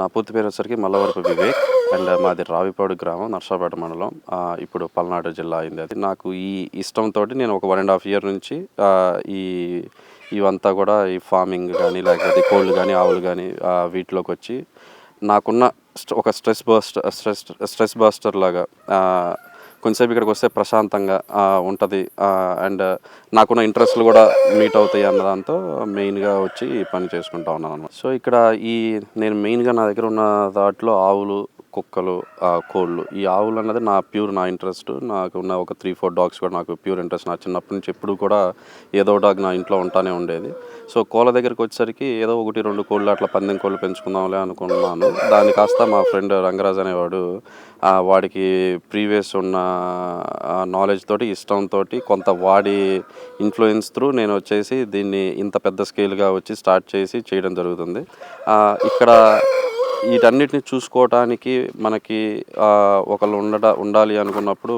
నా పూర్తి పేరు వచ్చరికి మల్లవరపు వివేక్ అండ్ మాది రావిపాడు గ్రామం నర్సాపేట మండలం. ఇప్పుడు పల్నాడు జిల్లా అయింది అది. నాకు ఈ ఇష్టంతో నేను ఒక వన్ అండ్ హాఫ్ ఇయర్ నుంచి ఈ ఇవంతా కూడా ఈ ఫార్మింగ్ కానీ లేకపోతే కోళ్ళు కానీ ఆవులు కానీ వీటిలోకి వచ్చి నాకున్న ఒక stress buster stress stress buster లాగా కొంతసేపు ఇక్కడికి వస్తే ప్రశాంతంగా ఉంటుంది. అండ్ నాకున్న ఇంట్రెస్ట్లు కూడా మీట్ అవుతాయి అన్న దాంతో మెయిన్గా వచ్చి పని చేసుకుంటా ఉన్నాను అనమాట సో ఇక్కడ ఈ నేను మెయిన్గా నా దగ్గర ఉన్న దాంట్లో ఆవులు కుక్కలు ఆ, కోళ్ళు. ఈ ఆవులు అన్నది నా ప్యూర్ నా ఇంట్రెస్ట్. నాకు ఉన్న ఒక త్రీ ఫోర్ డాగ్స్ కూడా నాకు ప్యూర్ ఇంట్రెస్ట్. నా చిన్నప్పటి నుంచి ఎప్పుడు కూడా ఏదో డాగ్ నా ఇంట్లో ఉంటానే ఉండేది. సో కోళ్ళ దగ్గరికి వచ్చేసరికి ఏదో ఒకటి రెండు కోళ్ళు అట్లా పందెం కోళ్ళు పెంచుకుందాంలే అనుకున్నాను. దాని కాస్త మా ఫ్రెండ్ రంగరాజ్ అనేవాడు వాడికి ప్రీవియస్ ఉన్న నాలెడ్జ్ తోటి ఇష్టంతో కొంత వాడి ఇన్ఫ్లుయెన్స్ త్రూ నేను వచ్చేసి దీన్ని ఇంత పెద్ద స్కేల్గా వచ్చి స్టార్ట్ చేసి చేయడం జరుగుతుంది. ఇక్కడ వీటన్నిటిని చూసుకోవటానికి మనకి ఒకళ్ళు ఉండట ఉండాలి అనుకున్నప్పుడు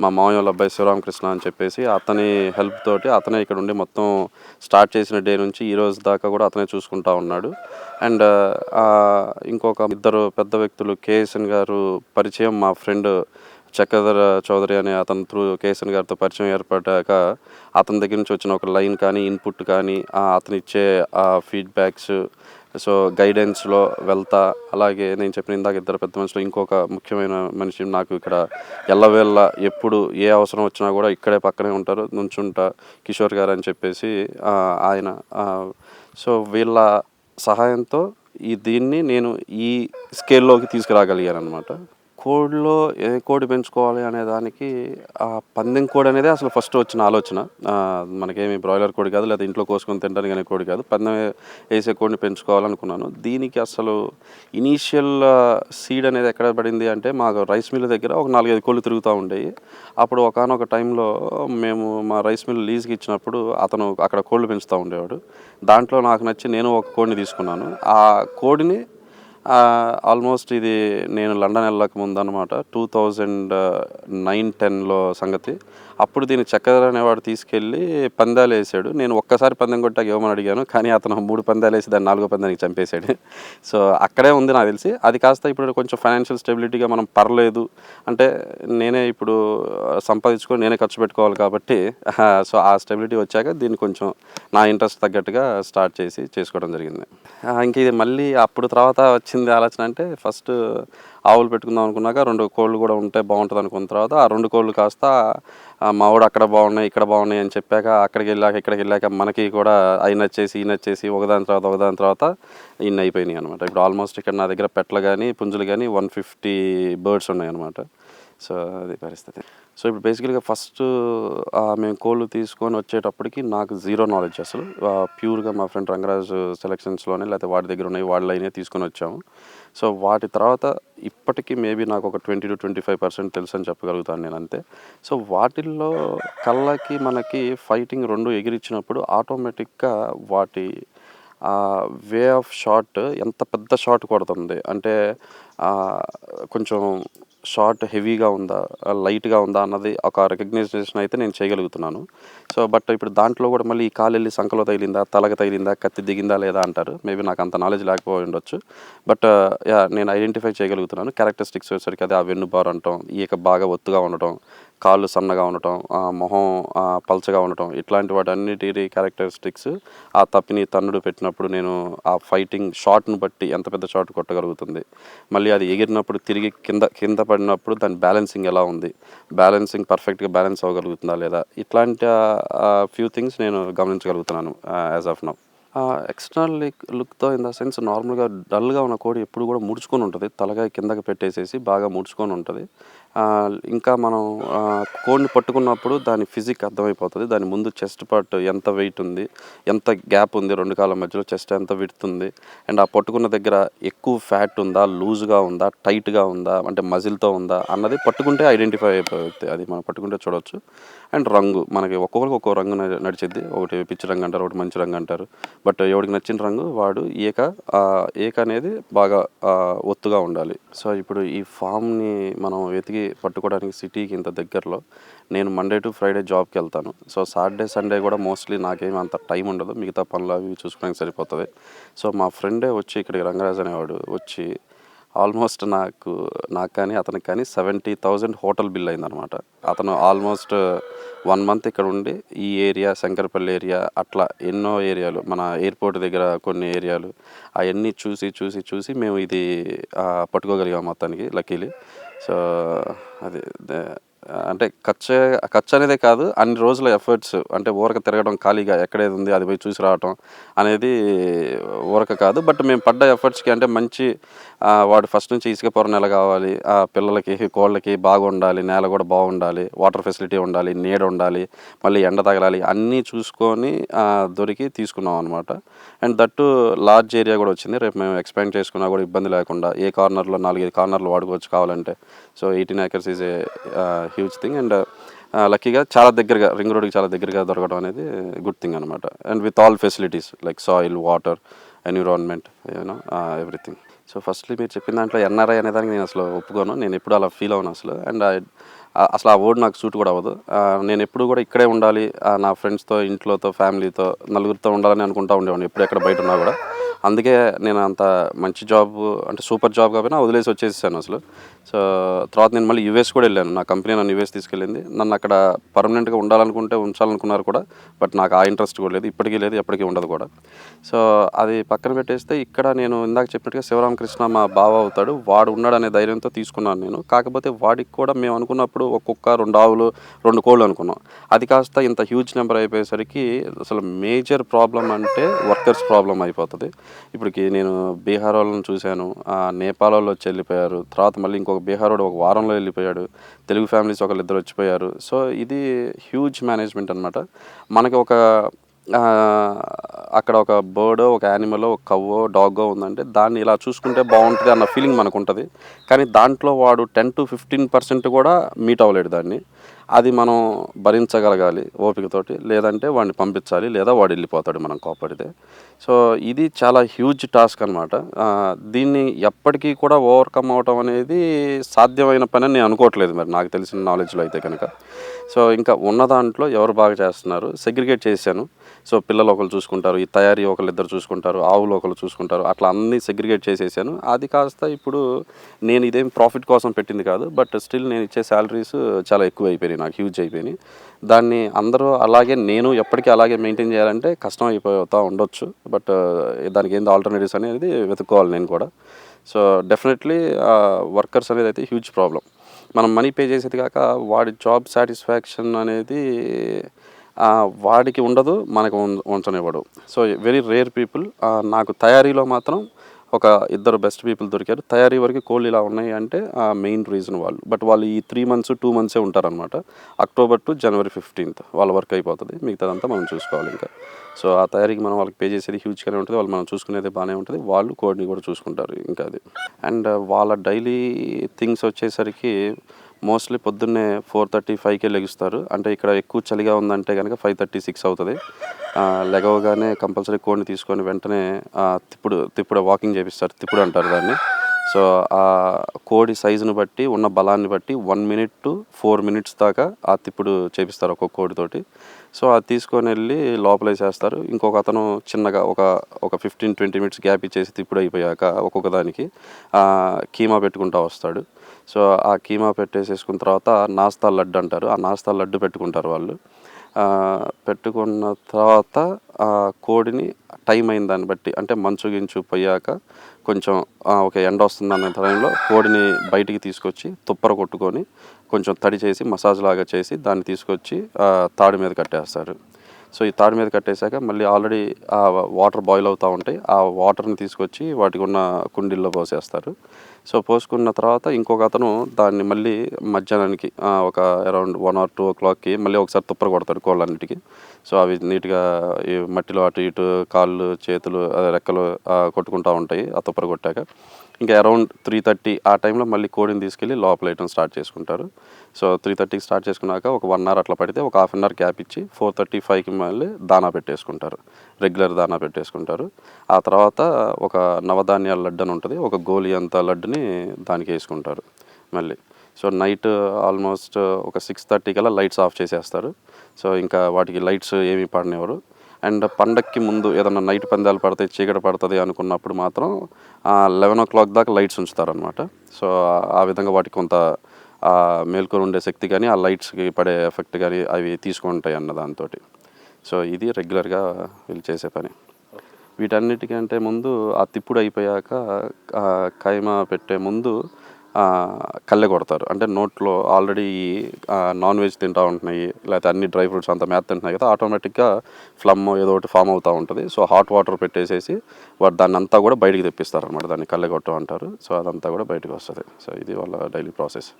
మా మామయ్య వాళ్ళ అబ్బాయి శివరామకృష్ణ అని చెప్పేసి అతని హెల్ప్ తోటి అతనే ఇక్కడ ఉండి మొత్తం స్టార్ట్ చేసిన డే నుంచి ఈ రోజు దాకా కూడా అతనే చూసుకుంటా ఉన్నాడు. అండ్ ఇంకొక ఇద్దరు పెద్ద వ్యక్తులు కేఎస్ఎన్ గారు పరిచయం మా ఫ్రెండ్ చక్రధర చౌదరి అనే అతని త్రూ కేసన్ గారితో పరిచయం ఏర్పడ్డాక అతని దగ్గర నుంచి వచ్చిన ఒక లైన్ కానీ ఇన్పుట్ కానీ అతనిచ్చే అతను ఇచ్చే ఫీడ్బ్యాక్స్ సో గైడెన్స్లో వెళ్తా. అలాగే నేను చెప్పిన ఇందాక ఇద్దరు పెద్ద మనుషులు ఇంకొక ముఖ్యమైన మనిషి నాకు ఇక్కడ ఎల్లవేళ్ళ ఎప్పుడు ఏ అవసరం వచ్చినా కూడా ఇక్కడే పక్కనే ఉంటారు నుంచుంటా కిషోర్ గారు అని చెప్పేసి ఆయన సో వీళ్ళ సహాయంతో ఈ దీన్ని నేను ఈ స్కేల్లోకి తీసుకురాగలిగాను అనమాట కోడిలో ఏ కోడి పెంచుకోవాలి అనే దానికి ఆ పందెం కోడి అనేది అసలు ఫస్ట్ వచ్చిన ఆలోచన. మనకేమి బ్రాయిలర్ కోడి కాదు లేదా ఇంట్లో కోసుకొని తినడానికి అనే కోడి కాదు. పందెం వేసే కోడిని పెంచుకోవాలనుకున్నాను. దీనికి అసలు ఇనీషియల్ సీడ్ అనేది ఎక్కడ పడింది అంటే మాకు రైస్ మిల్ దగ్గర ఒక నాలుగైదు కోళ్ళు తిరుగుతూ ఉండేవి. అప్పుడు ఒకనొక టైంలో మేము మా రైస్ మిల్ లీజ్కి ఇచ్చినప్పుడు అతను అక్కడ కోళ్ళు పెంచుతూ ఉండేవాడు. దాంట్లో నాకు నచ్చి నేను ఒక కోడిని తీసుకున్నాను. ఆ కోడిని ఆల్మోస్ట్ ఇది నేను లండన్ వెళ్ళక ముందు అనమాట టూ థౌజండ్ నైన్ టెన్లో సంగతి. అప్పుడు దీన్ని చక్కెర అనేవాడు తీసుకెళ్ళి పందాలు వేసాడు నేను ఒక్కసారి పందెం కొట్టాక ఇవ్వమని అడిగాను కానీ అతను మూడు పందాలు వేసి దాన్ని నాలుగో పందానికి చంపేశాడు. సో అక్కడే ఉంది నాకు తెలిసి. అది కాస్త ఇప్పుడు కొంచెం ఫైనాన్షియల్ స్టెబిలిటీగా మనం పర్లేదు. అంటే నేనే ఇప్పుడు సంపాదించుకొని నేనే ఖర్చు పెట్టుకోవాలి కాబట్టి సో ఆ స్టెబిలిటీ వచ్చాక దీన్ని కొంచెం నా ఇంట్రెస్ట్ తగ్గట్టుగా స్టార్ట్ చేసి చేసుకోవడం జరిగింది. ఇంక ఇది మళ్ళీ అప్పుడు తర్వాత వచ్చింది ఆలోచన అంటే ఫస్ట్ ఆవులు పెట్టుకుందాం అనుకున్నాక రెండు కోళ్ళు కూడా ఉంటే బాగుంటుంది అనుకున్న తర్వాత ఆ రెండు కోళ్ళు కాస్త మావిడ అక్కడ బాగున్నాయి ఇక్కడ బాగున్నాయి అని చెప్పాక అక్కడికి వెళ్ళాక ఇక్కడికి వెళ్ళాక మనకి కూడా అవి నచ్చేసి ఈ నచ్చేసి ఒకదాని తర్వాత ఒకదాని తర్వాత ఇన్ని అయిపోయినాయి అనమాట ఇప్పుడు ఆల్మోస్ట్ ఇక్కడ నా దగ్గర పెట్టలు కానీ పుంజులు కానీ వన్ ఫిఫ్టీ బర్డ్స్ ఉన్నాయి అనమాట సో అది పరిస్థితి. సో ఇప్పుడు బేసికల్గా ఫస్ట్ మేము కోళ్ళు తీసుకొని వచ్చేటప్పటికి నాకు జీరో నాలెడ్జ్ అసలు. ప్యూర్గా మా ఫ్రెండ్ రంగరాజు సెలెక్షన్స్లోనే లేకపోతే వాటి దగ్గర ఉన్నాయి వాళ్ళైనా అయినా తీసుకొని వచ్చాము. సో వాటి తర్వాత ఇప్పటికీ మేబీ నాకు ఒక twenty to twenty five percent తెలుసు అని చెప్పగలుగుతాను నేను అంతే. సో వాటిల్లో కళ్ళకి మనకి ఫైటింగ్ రెండు ఎగిరిచ్చినప్పుడు ఆటోమేటిక్గా వాటి వే ఆఫ్ షాట్ ఎంత పెద్ద షాట్ కొడుతుంది. అంటే కొంచెం షార్ట్ హెవీగా ఉందా లైట్గా ఉందా అన్నది ఒక రికగ్నైజేషన్ అయితే నేను చేయగలుగుతున్నాను. సో బట్ ఇప్పుడు దాంట్లో కూడా మళ్ళీ ఈ కాలు వెళ్ళి సంకలో తగిలిందా తలకి తగిలిందా కత్తి దిగిందా లేదా అంటారు. మేబీ నాకు అంత నాలెడ్జ్ లేకపోయి ఉండొచ్చు. బట్ యా నేను ఐడెంటిఫై చేయగలుగుతున్నాను. క్యారెక్టరిస్టిక్స్ వచ్చేసరికి అది ఆ వెన్నుబారు అంటాం ఈక బాగా ఒత్తుగా ఉండటం కాళ్ళు సన్నగా ఉండటం ఆ మొహం పలచగా పల్చగా ఉండటం ఇట్లాంటి వాటి అన్నిటి క్యారెక్టరిస్టిక్స్ ఆ తప్పిని తన్నుడు పెట్టినప్పుడు నేను ఆ ఫైటింగ్ షాట్ను బట్టి ఎంత పెద్ద షాట్ కొట్టగలుగుతుంది. మళ్ళీ అది ఎగిరినప్పుడు తిరిగి కింద కింద పడినప్పుడు దాని బ్యాలెన్సింగ్ ఎలా ఉంది? బ్యాలెన్సింగ్ పర్ఫెక్ట్గా బ్యాలెన్స్ అవ్వగలుగుతుందా లేదా? ఇట్లాంటి ఫ్యూ థింగ్స్ నేను గమనించగలుగుతున్నాను యాజ్ ఆఫ్ నౌ ఎక్స్టర్నల్ లుక్తో ఇన్ ద సెన్స్ నార్మల్గా డల్గా ఉన్న కోడి ఎప్పుడు కూడా ముడుచుకొని ఉంటుంది. తలగా కిందకి పెట్టేసేసి బాగా ముడుచుకొని ఉంటుంది. ఇంకా మనం కోడ్ని కోడిని పట్టుకున్నప్పుడు దాని ఫిజిక్ అర్థమైపోతుంది. దాని ముందు చెస్ట్ పార్ట్ ఎంత వెయిట్ ఉంది ఎంత గ్యాప్ ఉంది రెండు కాళ్ళ మధ్యలో చెస్ట్ ఎంత విడుతుంది అండ్ ఆ పట్టుకున్న దగ్గర ఎక్కువ ఫ్యాట్ ఉందా లూజ్గా ఉందా టైట్గా ఉందా అంటే మజిల్తో ఉందా అన్నది పట్టుకుంటే ఐడెంటిఫై అయిపోతుంది అది మనం పట్టుకుంటే చూడవచ్చు అండ్ రంగు మనకి ఒక్కొక్కరికి ఒక్కో రంగు నడిచిద్ది. ఒకటి పిచ్చి రంగు అంటారు ఒకటి మంచి రంగు అంటారు. బట్ ఎవడికి నచ్చిన రంగు వాడు ఏక ఏక అనేది బాగా ఒత్తుగా ఉండాలి. సో ఇప్పుడు ఈ ఫామ్ని మనం వెతికి పట్టుకోవడానికి సిటీకి ఇంత దగ్గరలో నేను మండే టు ఫ్రైడే జాబ్కి వెళ్తాను. సో సాటర్డే సండే కూడా మోస్ట్లీ నాకేం అంత టైం ఉండదు. మిగతా పనులు అవి చూసుకోవడానికి సరిపోతుంది. సో మా ఫ్రెండే వచ్చి ఇక్కడికి రంగరాజు అనేవాడు వచ్చి ఆల్మోస్ట్ నాకు నాకు కానీ అతనికి కానీ సెవెంటీ థౌజండ్ హోటల్ బిల్ అయిందనమాట అతను ఆల్మోస్ట్ వన్ మంత్ ఇక్కడ ఉండి ఈ ఏరియా శంకరపల్లి ఏరియా అట్లా ఎన్నో ఏరియాలు మన ఎయిర్పోర్ట్ దగ్గర కొన్ని ఏరియాలు అవన్నీ చూసి చూసి చూసి మేము ఇది పట్టుకోగలిగాం మొత్తానికి లక్కీలీ. సో అది అంటే ఖర్చు ఖర్చు అనేదే కాదు అన్ని రోజుల ఎఫర్ట్స్ అంటే ఊరక తిరగడం ఖాళీగా ఎక్కడేది ఉంది అది పోయి చూసి రావటం అనేది ఊరక కాదు. బట్ మేము పడ్డ ఎఫర్ట్స్కి అంటే మంచి వాడు ఫస్ట్ నుంచి ఇసుక పొర నెల కావాలి ఆ పిల్లలకి కోళ్ళకి బాగుండాలి నేల కూడా బాగుండాలి వాటర్ ఫెసిలిటీ ఉండాలి నీడ ఉండాలి మళ్ళీ ఎండ తగలాలి అన్నీ చూసుకొని దొరికి తీసుకున్నాం అనమాట అండ్ దట్టు లార్జ్ ఏరియా కూడా వచ్చింది. రేపు మేము ఎక్స్పాండ్ చేసుకున్నా కూడా ఇబ్బంది లేకుండా ఏ కార్నర్లో నాలుగైదు కార్నర్లు వాడుకోవచ్చు కావాలంటే. So eighteen acres is a huge thing and లక్కీగా చాలా దగ్గరగా రింగ్ రోడ్కి చాలా దగ్గరగా దొరకడం అనేది గుడ్ థింగ్ అనమాట and with all facilities like soil water environment you know everything so firstly మీరు చెప్పిన దాంట్లో ఎన్ఆర్ఐ అనే దానికి నేను అసలు ఒప్పుకోను. నేను ఎప్పుడు అలా ఫీల్ అవును అసలు. అండ్ అసలు ఆ వర్డ్ నాకు సూట్ కూడా అవ్వదు. నేను ఎప్పుడు కూడా ఇక్కడే ఉండాలి. నా ఫ్రెండ్స్తో ఇంట్లోతో ఫ్యామిలీతో నలుగురితో ఉండాలని అనుకుంటా ఉండేవాడిని. ఎప్పుడు ఎక్కడ బయట ఉన్నా కూడా. అందుకే నేను అంత మంచి జాబ్ అంటే సూపర్ జాబ్ కాబట్టి వదిలేసి వచ్చేసాను అసలు. సో తర్వాత నేను మళ్ళీ యూఎస్ కూడా వెళ్ళాను. నా కంపెనీ నన్ను యూఎస్ తీసుకెళ్ళింది. నన్ను అక్కడ పర్మనెంట్గా ఉండాలనుకుంటే ఉంచాలనుకున్నారు కూడా బట్ నాకు ఆ ఇంట్రెస్ట్ కూడా లేదు. ఇప్పటికీ లేదు ఎప్పటికీ ఉండదు కూడా. సో అది పక్కన పెట్టేస్తే ఇక్కడ నేను ఇందాక చెప్పినట్టుగా శివరామకృష్ణ మా బావ అవుతాడు. వాడు ఉన్నాడనే ధైర్యంతో తీసుకున్నాను నేను. కాకపోతే వాడికి కూడా మేము అనుకున్నప్పుడు ఒక కుక్క రెండు ఆవులు రెండు కోళ్ళు అనుకున్నాం. అది కాస్త ఇంత హ్యూజ్ నెంబర్ అయిపోయేసరికి అసలు మేజర్ ప్రాబ్లం అంటే వర్కర్స్ ప్రాబ్లం అయిపోతుంది. ఇప్పటికి నేను బీహార్ వాళ్ళని చూశాను. నేపాల్ వాళ్ళు వచ్చి వెళ్ళిపోయారు. తర్వాత మళ్ళీ ఇంకొక ఒక బీహారోడు ఒక వారంలో వెళ్ళిపోయాడు. తెలుగు ఫ్యామిలీస్ ఒకళ్ళు ఇద్దరు వచ్చిపోయారు. సో ఇది హ్యూజ్ మేనేజ్మెంట్ అనమాట మనకి ఒక అక్కడ ఒక బర్డ్ ఒక యానిమల్ ఒక కవ్వో డాగో ఉందంటే దాన్ని ఇలా చూసుకుంటే బాగుంటుంది అన్న ఫీలింగ్ మనకు ఉంటుంది. కానీ దాంట్లో వాడు టెన్ టు ఫిఫ్టీన్ పర్సెంట్ కూడా మీట్ అవ్వలేడు దాన్ని. అది మనం భరించగలగాలి ఓపికతోటి లేదంటే వాడిని పంపించాలి లేదా వాడు వెళ్ళిపోతాడు మనం కోపడితే సో ఇది చాలా హ్యూజ్ టాస్క్ అనమాట దీన్ని ఎప్పటికీ కూడా ఓవర్కమ్ అవటం అనేది సాధ్యమైన పని అని నేను అనుకోవట్లేదు మరి. నాకు తెలిసిన నాలెడ్జ్లో అయితే కనుక. సో ఇంకా ఉన్న దాంట్లో ఎవరు బాగా చేస్తున్నారు? సెగ్రిగేట్ చేశాను. సో పిల్లలు ఒకరు చూసుకుంటారు ఈ తయారీ ఒకళ్ళు ఇద్దరు చూసుకుంటారు ఆవులు ఒకరు చూసుకుంటారు అట్లా అన్నీ సెగ్రిగేట్ చేసేసాను. అది కాస్త ఇప్పుడు నేను ఇదేం ప్రాఫిట్ కోసం పెట్టింది కాదు బట్ స్టిల్ నేను ఇచ్చే శాలరీస్ చాలా ఎక్కువ అయిపోయినాయి నాకు హ్యూజ్ అయిపోయినాయి. దాన్ని అందరూ అలాగే నేను ఎప్పటికీ అలాగే మెయింటైన్ చేయాలంటే కష్టం అయిపోతా ఉండొచ్చు బట్ దానికి ఏంది ఆల్టర్నేటివ్స్ అనేది వెతుక్కోవాలి నేను కూడా. సో డెఫినెట్లీ వర్కర్స్ అనేది అయితే హ్యూజ్ ప్రాబ్లం మనం మనీ పే చేసేది కాక వాడి జాబ్ సాటిస్ఫాక్షన్ అనేది వాడికి ఉండదు మనకు ఉంచనివ్వడు. సో వెరీ రేర్ పీపుల్ నాకు తయారీలో మాత్రం ఒక ఇద్దరు బెస్ట్ పీపుల్ దొరికారు. తయారీ వరకు కోళ్ళు ఇలా ఉన్నాయి అంటే మెయిన్ రీజన్ వాళ్ళు. బట్ వాళ్ళు ఈ త్రీ మంత్స్ టూ మంత్సే ఉంటారనమాట అక్టోబర్ టు జనవరి ఫిఫ్టీన్త్ వాళ్ళ వర్క్ అయిపోతుంది. మిగతాదంతా మనం చూసుకోవాలి ఇంకా. సో ఆ తయారీకి మనం వాళ్ళకి పే చేసేది హ్యూజ్గానే ఉంటుంది. వాళ్ళు మనం చూసుకునేది బాగానే ఉంటుంది. వాళ్ళు కోడిని కూడా చూసుకుంటారు ఇంకా అది. అండ్ వాళ్ళ డైలీ థింగ్స్ వచ్చేసరికి మోస్ట్లీ పొద్దున్నే ఫోర్ థర్టీ ఫైవ్కే లెగుస్తారు. అంటే ఇక్కడ ఎక్కువ చలిగా ఉందంటే కనుక ఫైవ్ థర్టీ సిక్స్ అవుతుంది. లెగవగానే కంపల్సరీ కోడిని తీసుకొని వెంటనే తిప్పుడు తిప్పుడు వాకింగ్ చేపిస్తారు. తిప్పుడు అంటారు దాన్ని. సో ఆ కోడి సైజుని బట్టి ఉన్న బలాన్ని బట్టి one minute to four minutes దాకా ఆ తిప్పుడు చేపిస్తారు ఒక్కొక్క కోడితోటి. సో అది తీసుకొని వెళ్ళి లోపల వేసేస్తారు ఇంకొక అతను చిన్నగా ఒక ఒక ఫిఫ్టీన్ ట్వంటీ మినిట్స్ గ్యాప్ ఇచ్చేసి తిప్పుడు అయిపోయాక ఒక్కొక్క దానికి కీమా పెట్టుకుంటా వస్తాడు. సో ఆ కీమా పెట్టేసేసుకున్న తర్వాత నాస్తా లడ్డు అంటారు. ఆ నాస్తా లడ్డు పెట్టుకుంటారు వాళ్ళు. పెట్టుకున్న తర్వాత ఆ కోడిని టైం అయిన దాన్ని బట్టి అంటే మంచు గించు పోయాక కొంచెం ఒక ఎండ వస్తుంది అనే టైంలో కోడిని బయటికి తీసుకొచ్చి తుప్పర కొట్టుకొని కొంచెం తడి చేసి మసాజ్ లాగా చేసి దాన్ని తీసుకొచ్చి తాడు మీద కట్టేస్తారు. సో ఈ తాడు మీద కట్టేశాక మళ్ళీ ఆల్రెడీ ఆ వాటర్ బాయిల్ అవుతూ ఉంటాయి. ఆ వాటర్ని తీసుకొచ్చి వాటికి ఉన్న కుండీల్లో పోసేస్తారు. సో పోసుకున్న తర్వాత ఇంకొక అతను దాన్ని మళ్ళీ మధ్యాహ్నానికి ఒక అరౌండ్ వన్ ఆర్ టూ ఓ క్లాక్కి మళ్ళీ ఒకసారి తుప్పర కొడతాడు కోళ్ళన్నిటికీ. సో అవి నీట్గా ఈ మట్టిలో అటు ఇటు కాళ్ళు చేతులు రెక్కలు కొట్టుకుంటూ ఉంటాయి ఆ తుప్పర కొట్టాక. ఇంకా అరౌండ్ త్రీ థర్టీ ఆ టైంలో మళ్ళీ కోడిని తీసుకెళ్ళి లోపల వేయటం స్టార్ట్ చేసుకుంటారు. సో త్రీ థర్టీకి స్టార్ట్ చేసుకున్నాక ఒక వన్ అవర్ అట్లా పడితే ఒక హాఫ్ అన్ అవర్ గ్యాప్ ఇచ్చి ఫోర్ థర్టీ ఫైవ్కి మళ్ళీ దానా పెట్టేసుకుంటారు. రెగ్యులర్ దానా పెట్టేసుకుంటారు. ఆ తర్వాత ఒక నవధాన్యాల లడ్డు అని ఉంటుంది. ఒక గోలి అంత లడ్డుని దానికి వేసుకుంటారు మళ్ళీ. సో నైట్ ఆల్మోస్ట్ ఒక సిక్స్ థర్టీ కల్లా లైట్స్ ఆఫ్ చేసేస్తారు. సో ఇంకా వాటికి లైట్స్ ఏమీ పడనివ్వరు. అండ్ పండక్కి ముందు ఏదన్నా నైట్ పందాలు పడతాయి చీకటి పడుతుంది అనుకున్నప్పుడు మాత్రం లెవెన్ ఓ క్లాక్ దాకా లైట్స్ ఉంచుతారనమాట సో ఆ విధంగా వాటికి కొంత మేల్కొని ఉండే శక్తి కానీ ఆ లైట్స్కి పడే ఎఫెక్ట్ కానీ అవి తీసుకుంటాయి అన్న దాంతో సో ఇది రెగ్యులర్గా వీళ్ళు చేసే పని. వీటన్నిటికంటే ముందు ఆ తిప్పుడు అయిపోయాక కైమ పెట్టే ముందు కళ్ళె కొడతారు. అంటే నోట్లో ఆల్రెడీ నాన్ వెజ్ తింటా ఉంటున్నాయి లేకపోతే అన్ని డ్రై ఫ్రూట్స్ అంతా మేత తింటున్నాయి కదా ఆటోమేటిక్గా ఫ్లమ్ ఏదో ఒకటి ఫామ్ అవుతూ ఉంటుంది. సో హాట్ వాటర్ పెట్టేసేసి వాడు దాన్ని అంతా కూడా బయటికి తెప్పిస్తారు అనమాట దాన్ని కళ్ళె కొట్టం అంటారు సో అదంతా కూడా బయటకు వస్తుంది. సో ఇది వాళ్ళ డైలీ ప్రాసెస్.